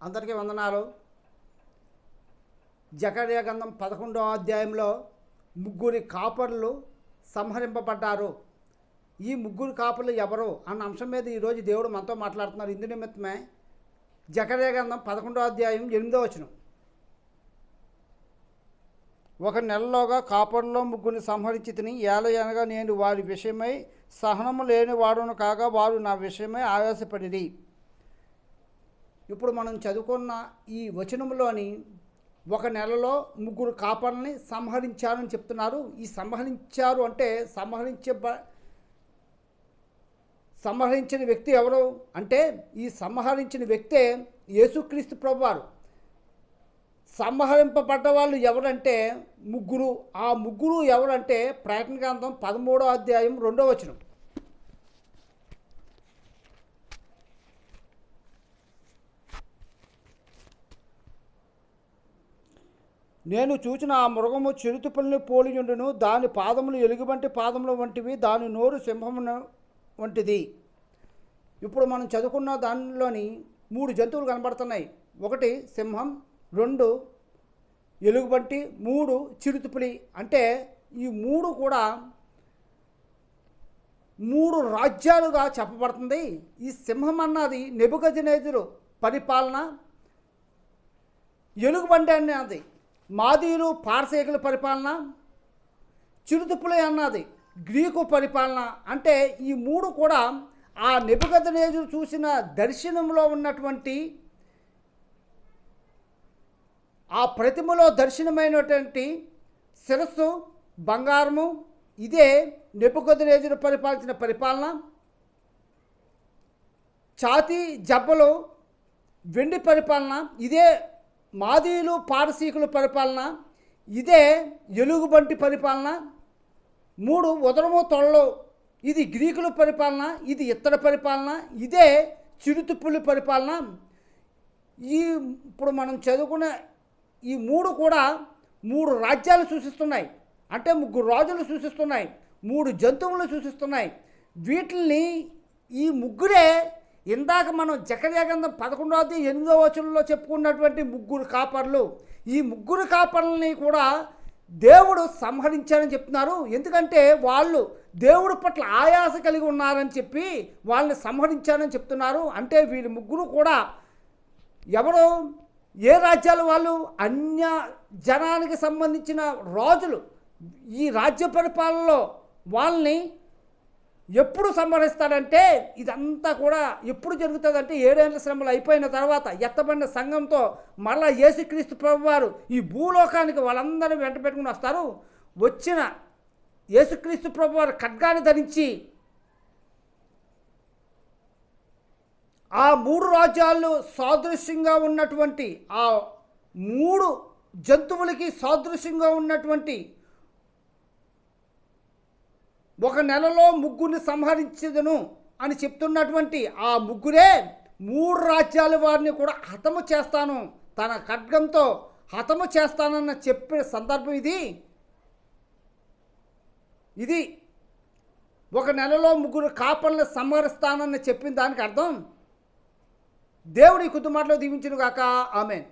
అందరికీ వందనాలు. జకర్య గంధం పదకొండవ అధ్యాయంలో ముగ్గురి కాపర్లు సంహరింపబడ్డారు. ఈ ముగ్గురు కాపర్లు ఎవరు అన్న అంశం మీద ఈరోజు దేవుడు మనతో మాట్లాడుతున్నారు. ఇందు నిమిత్తమే జకర్య గంధం పదకొండవ అధ్యాయం ఎనిమిదో వచనం. ఒక నెలలోగా కాపర్లో ముగ్గురిని సంహరించి తిని ఏలయనగా నేను వారి విషయమై సహనము లేని వాడును కాగా వారు నా విషయమై ఆయాసపడిరి ఇప్పుడు మనం చదువుకున్న ఈ వచనంలోని ఒక నెలలో ముగ్గురు కాపర్ని సంహరించారని చెప్తున్నారు. ఈ సంహరించారు అంటే సంహరించే సంహరించిన వ్యక్తి ఎవరు అంటే ఈ సంహరించిన వ్యక్తే యేసుక్రీస్తు ప్రభువారు. సంహరింపబడ్డ వాళ్ళు ఎవరంటే ముగ్గురు. ఆ ముగ్గురు ఎవరంటే ప్రకటన గ్రంథం పదమూడో అధ్యాయం రెండో వచనం. నేను చూచిన ఆ మృగము చిరుతుపల్లిని పోలియుండును దాని పాదములు ఎలుగుబంటి పాదములు వంటివి దాని నోరు సింహమున వంటిది. ఇప్పుడు మనం చదువుకున్న దానిలోని మూడు జంతువులు కనబడుతున్నాయి. ఒకటి సింహం రెండు ఎలుగుబంటి మూడు చిరుతుపులి అంటే ఈ మూడు కూడా మూడు రాజ్యాలుగా చెప్పబడుతుంది. ఈ సింహం అన్నది నెబుగజనేజురు పరిపాలన ఎలుగుబంటి అన్నది మాదీలు పారసీకుల పరిపాలన చిరుతుప్పులే అన్నది గ్రీకు పరిపాలన. అంటే ఈ మూడు కూడా ఆ నెబుగజనేజురు చూసిన దర్శనంలో ఉన్నటువంటి ఆ ప్రతిమలో దర్శనమైనటువంటి శిరస్సు బంగారము ఇదే నెప్పుకొదిరేజును పరిపాలించిన పరిపాలన. ఛాతీ జబ్బలు వెండి పరిపాలన ఇదే మాదీయులు పారసీకుల పరిపాలన ఇదే ఎలుగుబంటి పరిపాలన మూడు ఉదరము తొడలు ఇది గ్రీకుల పరిపాలన ఇది ఇత్తడి పరిపాలన ఇదే చిరుతుప్పుల పరిపాలన. ఈ ఇప్పుడు మనం చదువుకునే ఈ మూడు కూడా మూడు రాజ్యాలు సూచిస్తున్నాయి. అంటే ముగ్గురు రాజులు సూచిస్తున్నాయి మూడు జంతువులు సూచిస్తున్నాయి. వీటిని ఈ ముగ్గురే ఇందాక మనం జకర్యాగంధం పదకొండవది ఎనిమిదవ వచనంలో చెప్పుకున్నటువంటి ముగ్గురు కాపర్లు ఈ ముగ్గురు కాపర్లని కూడా దేవుడు సంహరించారని చెప్తున్నారు. ఎందుకంటే వాళ్ళు దేవుడి పట్ల ఆయాస కలిగి ఉన్నారని చెప్పి వాళ్ళని సంహరించారని చెప్తున్నారు. అంటే వీళ్ళు ముగ్గురు కూడా ఎవరు? ఏ రాజ్యాలు వాళ్ళు? అన్య జనానికి సంబంధించిన రాజులు. ఈ రాజ్య పరిపాలనలో వాళ్ళని ఎప్పుడు సంహరిస్తాడంటే ఇదంతా కూడా ఎప్పుడు జరుగుతుందంటే ఏడేళ్ళ శ్రమలు అయిపోయిన తర్వాత ఎత్తబడిన సంఘంతో మళ్ళా యేసుక్రీస్తు ప్రభు వారు ఈ భూలోకానికి వాళ్ళందరినీ వెంట పెట్టుకుని వస్తారు. వచ్చిన యేసుక్రీస్తు ప్రభు వారు ఖడ్గాన్ని ధరించి ఆ మూడు రాజ్యాలు సాదృశ్యంగా ఉన్నటువంటి ఆ మూడు జంతువులకి సాదృశ్యంగా ఉన్నటువంటి ఒక నెలలో ముగ్గురిని సంహరించదును అని చెప్తున్నటువంటి ఆ ముగ్గురే మూడు రాజ్యాల వారిని కూడా హతము చేస్తాను. తన ఖడ్గంతో హతము చేస్తానన్న చెప్పిన సందర్భం ఇది. ఇది ఒక నెలలో ముగ్గురు కాపలను సంహరిస్తానని చెప్పిన దానికి అర్థం. దేవుడి కుటుంబాట్లో దీవించును గాక ఆమెన్.